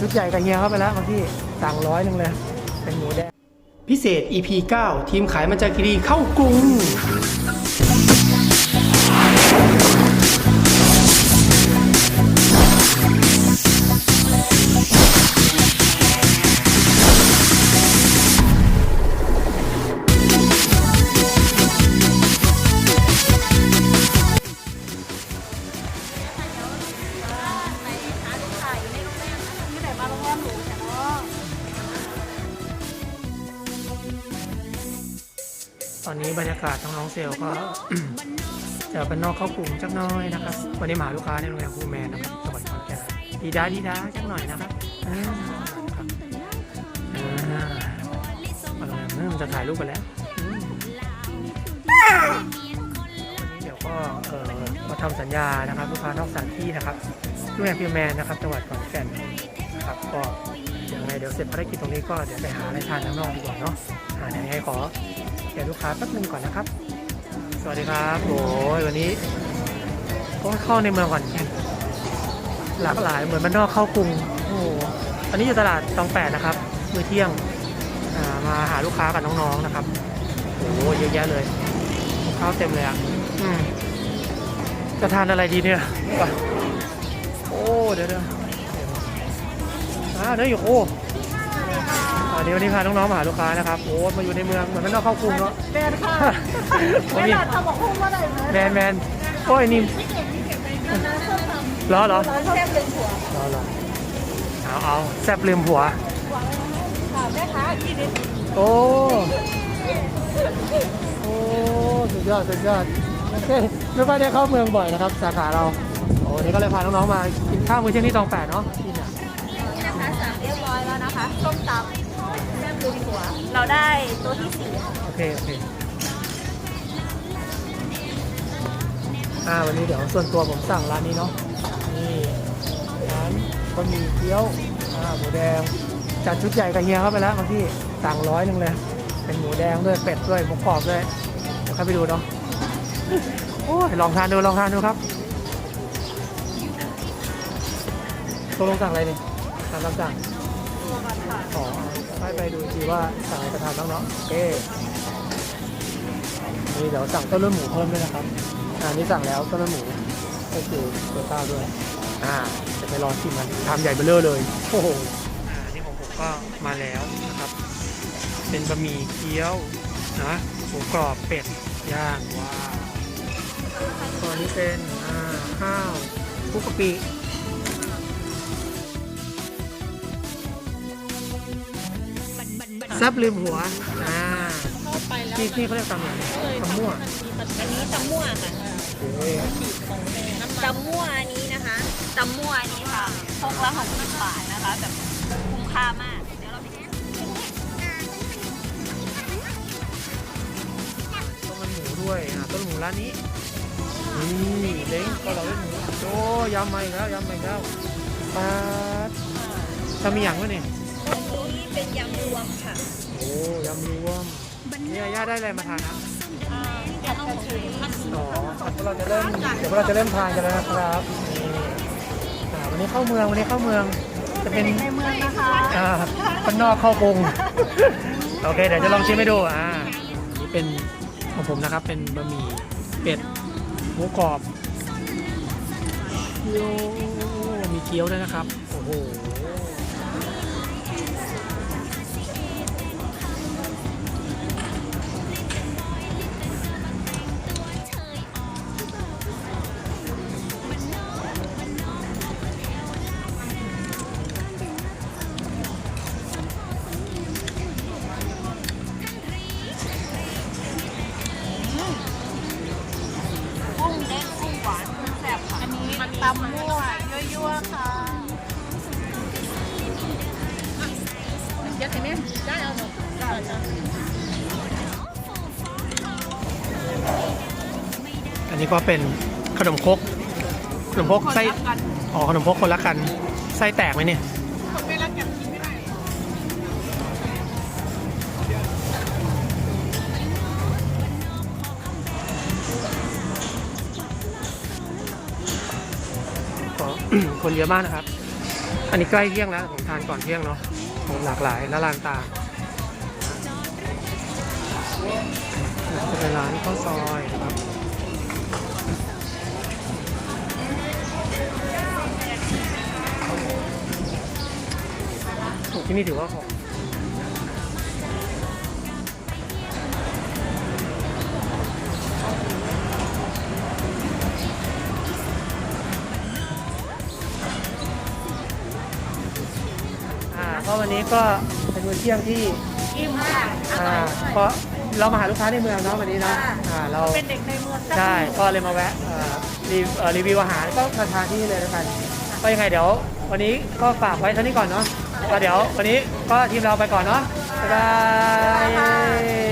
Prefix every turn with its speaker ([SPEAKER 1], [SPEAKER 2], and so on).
[SPEAKER 1] ชุดใหญ่กับเฮียเข้าไปแล้วมาพี่สั่งร้อยหนึ่งเลย เป็นหมูแดง พิเศษ EP 9 ทีมขายมันจากีรีเข้ากรุง อนนี้บรรยากาศน้องๆเซลก็จะเป็นนอกเข้ากรุงจักหน้อยนะครับ วันนี้มาหาลูกค้าในโรงแรมภูแมนนะครับจังหวัดขอนแก่นดีด้าดีด้าจักหน่อยนะครับอ่าครับอ่ามาโรงแรมเริ่มจะถ่ายรูปกันแล้ววันนี้เดี๋ยวก็เอ่อมาทำสัญญานะครับ ลูกค้านอกสถานที่นะครับโรงแรมภูแมนนะครับจังหวัดขอนแก่นนะครับก็ยังไงเดี๋ยวเสร็จภารกิจตรงนี้ก็เดี๋ยวไปหาอะไรทานข้างนอกดีกว่าเนาะอ่าเดี๋ยวยังไงขอ สียลูกค้าแป๊บนึงก่อนนะครับ สวัสดีครับโอ้ยวันนี้ก็เข้าในเมืองก่อนหลากหลายเหมือนบ้านนอกเข้ากรุงโอ้โหอันนี้อยู่ตลาดตองแปดนะครับมื้อเที่ยงมาหาลูกค้ากับน้องๆนะครับโอ้โหเยอะแยะเลยข้าวเต็มเลยอะจะทานอะไรดีเนี่ยโอ้เดี๋ยวเดี๋ยวอ่าเนื้ออยู่โอ้ วันนี้วันนี้พาน้องๆมาหาลูกค้านะครับโอ้มาอยู่ในเมืองเหมือนมันนอกเข้ากรุงเนาะ
[SPEAKER 2] แมนค่ะ
[SPEAKER 1] โอ้
[SPEAKER 2] แม่
[SPEAKER 1] ย
[SPEAKER 2] หลาดทำบอกพุ่งว่าอะไรนะ
[SPEAKER 1] แมนแมนโอ้ยนี่
[SPEAKER 2] น้าชอบทำ
[SPEAKER 1] เหรอเหรอ
[SPEAKER 2] ร้านแซ่บลืมหัว
[SPEAKER 1] เหรอเหรอเอาเอาแซบลืมผัว
[SPEAKER 2] ค่ะแม่ค้าที่นี่
[SPEAKER 1] โอ้โอ้สุดยอดสุดยอดโอเคไม่ค่อยได้เข้าเมืองบ่อยนะครับ สาขาเราโอ้วันนี้ก็เลยพาน้องๆมากินข้าวมื้อเที่ยงที่ตองแปดเนาะที่เนี่ย
[SPEAKER 2] นี่นะคะสั่งเรียบร้อยแล้วนะคะส้มตำ แซ่บลืมหัว เราได้ตัวที่สี่
[SPEAKER 1] โอเค โอเคอ่าวันนี้เดี๋ยวส่วนตัวผมสั่งร้านนี้เนาะนี่ร้านบะหมี่เกี๊ยวอ่าหมูแดงจัดชุดใหญ่กับเฮียเข้าไปแล้วบางที่สั่งร้อยหนึ่งเลย เป็นหมูแดงด้วยเป็ดด้วยหมูกรอบด้วยเดี๋ยวเข้าไปดูเนาะโอ้ยลองทานดูลองทานดูครับตกลงสั่งอะไรนี่ตามคำสั่ง
[SPEAKER 2] ตัวก่อนค่ะ
[SPEAKER 1] ขอ ให้ไปดูทีว่าสั่งอะไรจะทานบ้างเนาะโอเคนี่เดี๋ยวสั่งต้นเลือดหมูเพิ่มด้วยนะครับอ่านี่สั่งแล้วต้นเลือดหมูก็คือตัวข้าด้วย อ่าจะไปรอชิมมันทำใหญ่เบล้อเร่อเลยโอ้โหอ่านี่ของผมก็มาแล้วนะครับ เป็นบะหมี่เกี๊ยวนะหมูกรอบเป็ดย่างว้าวตัวนี้เป็นอ่าข้าวคุกกะปิ ซบลืมหัวอ่า
[SPEAKER 2] เข้าไปแล้ว
[SPEAKER 1] ที่ที่เขาเรียกตำอะไรตำมั่ว
[SPEAKER 2] อันนี้ตำมั่วค่ะ
[SPEAKER 1] โอเค
[SPEAKER 2] ตำมั่วอันนี้นะคะตำมั่วอันนี้ค่ะพกละหกสิบบาทนะคะแบบคุ้มค่ามากเดี๋ยวเราไปแนะ
[SPEAKER 1] ต้มมันหมูด้วยอ่าต้มหมูร้านนี้นี่เล้งก็เราเล่นหมูโอ้ยำมาอีกแล้วยำมาอีกแล้วปาดถ้ามีอย่างวะเนี่ย
[SPEAKER 2] อันนี้ เป็นยำรวมค่ะ
[SPEAKER 1] โอ้ยำรวมเนี่ยย่าได้อะไรมาทานนะ
[SPEAKER 2] ผัดกระเทียม
[SPEAKER 1] อ๋อพวกเราจะเริ่มเดี๋ยวพวกเราจะเริ่มทานกันแล้วนะครับนี่อ่าวันนี้เข้าเมืองวันนี้เข้าเมืองจะเป็น
[SPEAKER 2] ในเมืองนะคะ
[SPEAKER 1] อ่าข้างนอกเข้ากรุงโอเคเดี๋ยวจะลองชิมให้ดูอ่านี่เป็นของผมนะครับเป็นบะหมี่เป็ดหมูกรอบเกี๊ยวมีเกี๊ยวด้วยนะครับโอ้โหำ
[SPEAKER 2] มั่วยั่วๆค่ะยัดไหมได้เอาหนูได้จ้ะ
[SPEAKER 1] อันนี้ก็เป็นขนมครกขนมครกไส้อ๋อขนมครกคนละกันไส้แตกไหมเนี่ย คนเยอะมากนะครับ อันนี้ใกล้เที่ยงแล้วผมทานก่อนเที่ยงเนาะของหลากหลายและร้านตาจะเป็นร้านข้าวซอยครับที่นี่ถือว่าของ อ่าก็วันนี้ก็เป็นมื้อเที่ยงที่
[SPEAKER 2] อิ่มค่ะอร่
[SPEAKER 1] อ่า
[SPEAKER 2] อย
[SPEAKER 1] เพราะเรามาหาลูกค้าในเมืองเนาะวันนี้เนาะอ่าเรา
[SPEAKER 2] เป็นเด็กในเมือง
[SPEAKER 1] ใช่ก็เลยมาแวะเอ่อรีเอ่อรีวิวอาหารก็มาทานที่นี่เลยแล้วกันก็ยังไงเดี๋ยว วันนี้ก็ฝากไว้เท่านี้ก่อนเนาะก็เดี๋ยววันนี้ก็ทีมเราไปก่อนเนาะบ๊ายบาย